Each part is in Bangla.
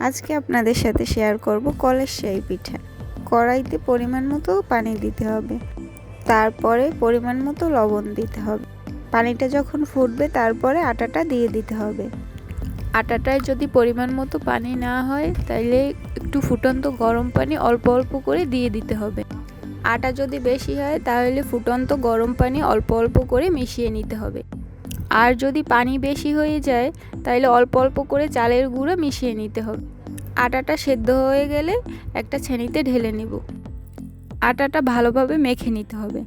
আজকে আপনাদের সাথে শেয়ার করব কলের শাহী পিঠা। কড়াইতে পরিমাণ মতো পানি দিতে হবে। তারপরে পরিমাণ মতো লবণ দিতে হবে। পানিটা যখন ফুটবে তারপরে আটাটা দিয়ে দিতে হবে। আটাটায় যদি পরিমাণ মতো পানি না হয় তাইলে একটু ফুটন্ত গরম পানি অল্প অল্প করে দিয়ে দিতে হবে। আটা যদি বেশি হয় তাহলে ফুটন্ত গরম পানি অল্প অল্প করে মিশিয়ে নিতে হবে। আর যদি পানি বেশি হয়ে যায় তাহলে অল্প অল্প করে চালের গুঁড়ো মিশিয়ে নিতে হবে। আটাটা সেদ্ধ হয়ে গেলে একটা ছেনিতে ঢেলে নিব। আটাটা ভালোভাবে মেখে নিতে হবে।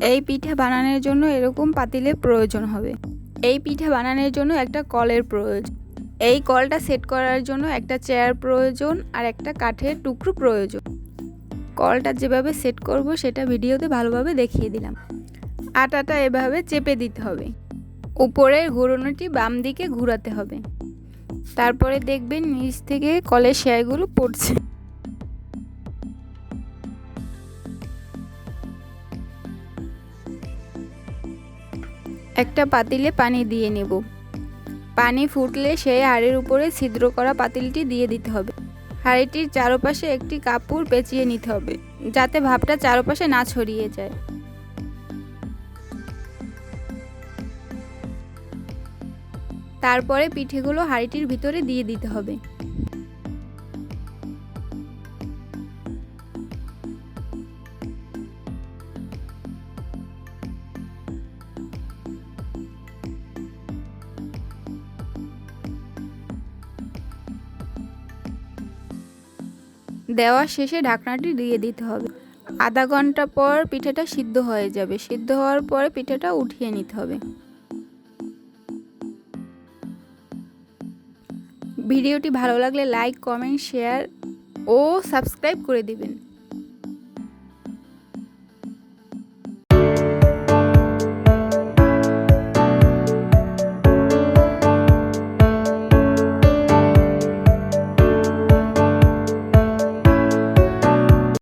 এই পিঠা বানানোর জন্য এরকম পাতিলের প্রয়োজন হবে। এই পিঠা বানানোর জন্য একটা কলের প্রয়োজন। এই কলটা সেট করার জন্য একটা চেয়ার প্রয়োজন আর একটা কাঠের টুকরো প্রয়োজন। কলটা যেভাবে সেট করব, সেটা ভিডিওতে ভালোভাবে দেখিয়ে দিলাম। আটাটা এভাবে চেপে দিতে হবে। উপরের ঘুরনোটি বাম দিকে ঘুরাতে হবে। তারপরে দেখবেন নিচ থেকে কলের শেয়াগুলো পড়ছে। একটা পাতিলে পানি দিয়ে নেব। পানি ফুটলে সেই হাড়ির উপরে ছিদ্র করা পাতিলটি দিয়ে দিতে হবে। হাড়িটির চারপাশে একটি কাপড় পেঁচিয়ে নিতে হবে, যাতে ভাবটা চারপাশে না ছড়িয়ে যায়। তারপরে পিঠেগুলো হাঁড়িটির ভিতরে দিয়ে দিতে হবে। দেওয়ার শেষে ঢাকনাটি দিয়ে দিতে হবে। আধা ঘণ্টা পর পিঠাটা সিদ্ধ হয়ে যাবে। সিদ্ধ হওয়ার পরে পিঠাটা উঠিয়ে নিতে হবে। ভিডিওটি ভালো লাগলে লাইক কমেন্ট শেয়ার ও সাবস্ক্রাইব করে দিবেন।